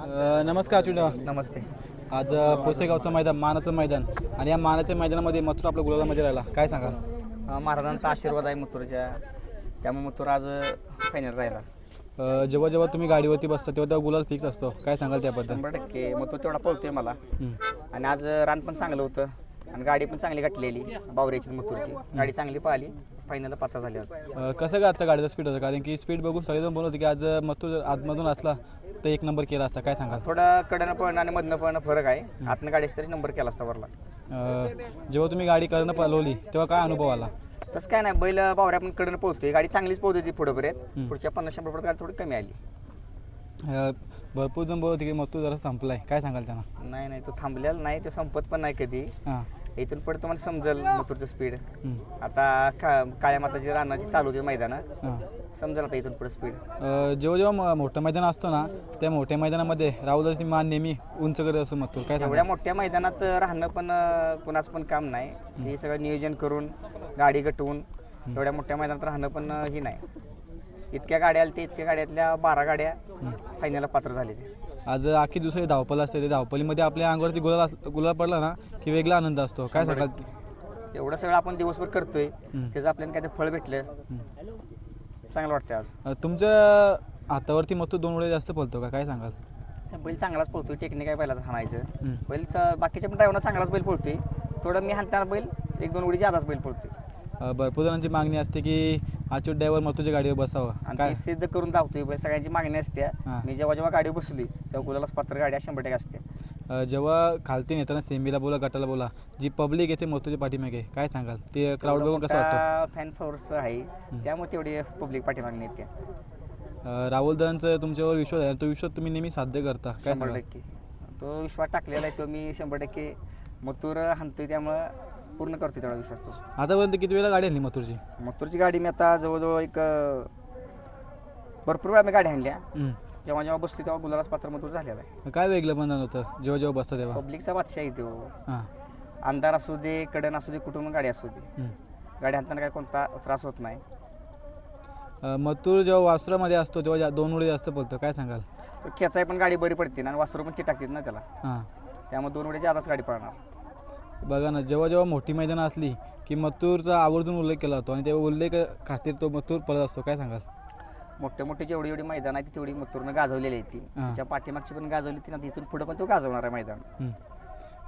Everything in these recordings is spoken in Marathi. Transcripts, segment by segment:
अ, नमस्कार अच्युत नमस्ते. आज अ, पुसेगावचं मैदान मानाचं मैदान. आणि या मानाच्या मैदानामध्ये मथुर आपल्या गुलाबामध्ये राहिला. काय सांगाल? अ, महाराजांचा आशीर्वाद आहे मुत्तूरच्या त्यामुळे मुत्तूर आज फायनल राहिला. अ, जेव्हा जेव्हा तुम्ही गाडीवरती बसता तेव्हा तेव्हा गुलाल फिक्स असतो. काय सांगाल त्याबद्दल? शंभर टक्के. मग तो तेवढा पळतोय मला. हं. आणि आज रान पण चांगलं होतं. आणि गाडी पण चांगली गाठलेली बावऱ्याची मुत्तूरची गाडी चांगली पाहिली फायनल पात्र झाली आज. अ, कसं काय आजचा गाडीचा स्पीड होता? कारण की स्पीड बघून सगळेजण बोलत होते की आज मथुर आतमधून असला तर एक नंबर केला असता. काय सांगाल? थोडं कडनं पळणं आणि मधनं पळणं फरक आहे. आतनं गाडी तरी नंबर केला असता वरला. अ, जेव्हा तुम्ही गाडी करणं पळवली तेव्हा काय अनुभव आला? तसं काय नाही. बैल बावऱ्या पण कडनं पळतोय. गाडी चांगलीच पळत होती पुढेपर्यंत पुढच्या पन्नास शंभर पर्यंत गाडी थोडी कमी आली. अ, भरपूर जण बोलत होते की मथुर जरा संपलाय. काय सांगाल त्यांना? नाही नाही. तो थांबलेला नाही. तो संपत पण नाही कधी. हां. इथून पुढे तुम्हाला समजेल मथुरचं स्पीड हं. आता का काळ्या माताची रानाची चालू होती मैदान. हां. समजेल आता इथून पुढे स्पीड अ, जेव्हा जेव्हा म- मोठं मैदान असतं ना त्या मोठ्या मैदानामध्ये राहुलची मान नेहमी उंच करत असतो मथुर. काय एवढ्या मोठ्या मैदानात राहणं पण अं, कुणाचं पण काम नाही. हे सगळं नियोजन करून गाडी गटवून एवढ्या मोठ्या मैदानात राहणं पण अं, ही नाही. इतक्या गाड्या आल्या ते इतक्या गाड्यातल्या बारा गाड्या फायनलला पात्र झाले आज अख्खी दुसरी धावपल असते. ते धावपलीमध्ये आपल्या अंगावरती गुलाल गुलाल पडला ना की वेगळा आनंद असतो. काय सांगाल? एवढं सगळं आपण दिवसभर करतोय. त्याचं आपल्याला काय फळ भेटलं. चांगलं वाटतं आज. तुमच्या हातावरती मग दोन वेळे जास्त पळतो का? काय सांगाल? बैल चांगलाच पळतोय टेक्निक आहे बैलाचं हाणायचं. बैल बाकीच्या पण ड्रायव्हरना चांगलाच बैल पळतोय. थोडं मी हाणताना बैल एक दोन उडी जादाच बैल पळतोय. भरपूर जणांची मागणी असते की अच्युत ड्रायव्हर मथुरच्या गाडीवर बसावं. आणि काय? ते सिद्ध करून बैल सगळ्यांची मागणी असते हां. मी जेव्हा जेव्हा गाडी बसली तेव्हा गुलालाच पात्र गाडी शंभर टक्के असते. अ, जेव्हा खालती नेताना सेमीला बोला गटाला बोला जी पब्लिक येते मथुरच्या पाठीमागे काय सांगाल? ते क्राऊड बघून कसं वाटतं? फॅन फॉर्स आहे त्यामुळे तेवढी पब्लिक पाठीमागणी येते. अ, राहुल दादांचा तुमच्यावर विश्वास आहे तो विश्वास तुम्ही नेहमी साध्य करता. काय शंभर सांगाल? टक्के. तो विश्वास टाकलेला आहे तो मी शंभर टक्के मथुर हाणतोय त्यामुळं पूर्ण करतोय तेवढा विश्वास तो. आतापर्यंत किती वेळा गाडी आणली मथुरची? मथुरची गाडी मी आता जवळजवळ एक अं, भरपूर वेळा मी गाडी आणल्या. जेव्हा जेव्हा बसली तेव्हा गुलालाच पात्र मथुर झालेला आहे. काय वेगळं पण होतं जेव्हा जेव्हा बसता तेव्हा? पब्लिकचा बादशाह आहे तो. हां. अंधार असू दे कडन असू दे कुठून गाडी असू दे. गाडी हाणताना काय कोणता त्रास होत नाही. अ, मथुर जेव्हा वासरामध्ये असतो तेव्हा जा- दोन वेळी जास्त बोलतो काय सांगाल? तो खेचाय पण गाडी बरी पडते ना आणि वासरू पण चिटाकतात ना त्याला. हां. त्यामुळे दोन वेळेची आताच गाडी पळणार. बघा ना जेव्हा जेव्हा मोठी मैदानं असली की मथुरचा आवर्जून उल्लेख केला जातो आणि तेव्हा उल्लेख खातीर तो मथुर पळत असतो. काय सांगाल? मोठे मोठे जेवढी एवढी मैदान आहे ती तेवढी मथुरनं गाजवलेली आहे ती. हां. त्याच्या पाठीमागची पण गाजवली ती ना इथून पुढे पण तो गाजवणार आहे मैदान. हं.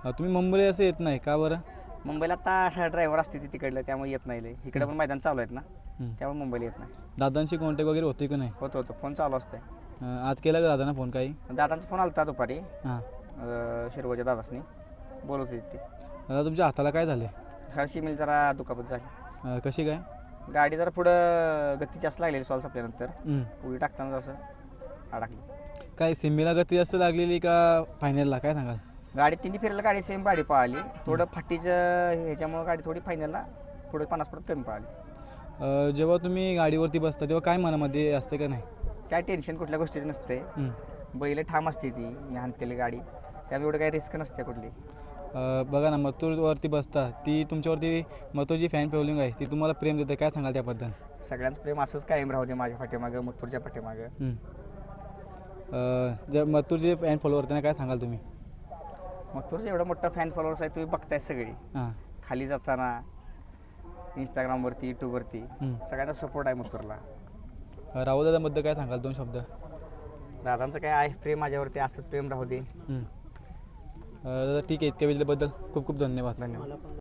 अ, तुम्ही मुंबईला असं येत नाही का बरं? मुंबईला आता ड्रायव्हर असते ती तिकडलं त्यामुळे येत नाही लय. इकडे पण मैदान चालू आहेत ना. हं. त्यामुळे मुंबईला येत नाही. दादांशी कॉन्टॅक्ट वगैरे होते की नाही? होतं होतं. फोन चालू असतंय. अ, आज केला का दादांना फोन काही? दादांचा फोन आलता दुपारी. हां. अं, शिरवच्या दादासनी. बोलत होते ते. दादा तुमच्या हाताला काय झाले हरशी मिल जरा दुखापत झाली. अ, कशी काय? गाडी जरा पुढं गती जास्त लागलेली सॉल संपल्यानंतर. हं. उडी टाकताना जसं अडकली. काय सेमीला गती जास्त लागलेली का फायनलला काय सांगाल? गाडी तिन्ही फिरायला गाडी सेम गाडी पळाली. थोडं फाटीचं ह्याच्यामुळे गाडी थोडी फायनलला पुढे पन्नास परत कमी पळाली. अ, जेव्हा तुम्ही गाडीवरती बसता तेव्हा काय मनामध्ये असते का नाही? काय टेन्शन कुठल्या गोष्टीचं नसते. बैल ठाम असते ती मी हाणतेली गाडी. त्यामुळे एवढं काही रिस्क नसते कुठली. बघा ना मथुरवरती बसता ती तुमच्यावरती मथुरची फॅन फॉलोइंग आहे ती तुम्हाला प्रेम देते. काय सांगाल त्याबद्दल? सगळ्यांचं प्रेम असंच कायम राहू दे माझ्या पाठीमागं मुत्तूरच्या पाठीमागं. हं. अ, जे मथुरचे फॅन फॉलोवर त्यांना काय सांगाल तुम्ही? मुत्तूरचं एवढं मोठं फॅन फॉलोअर्स आहे तुम्ही बघताय सगळी. हां. खाली जाताना इंस्टाग्रामवरती यूट्यूबवरती. सगळ्यांचा सपोर्ट आहे मुत्तूरला अ, राहुल दादाबद्दल काय सांगाल दोन शब्द? दादांचं काय आहे प्रेम माझ्यावरती असंच प्रेम राहू दे. दादा ठीक आहे इतक्या वेळेबद्दल खूप खूप धन्यवाद. धन्यवाद.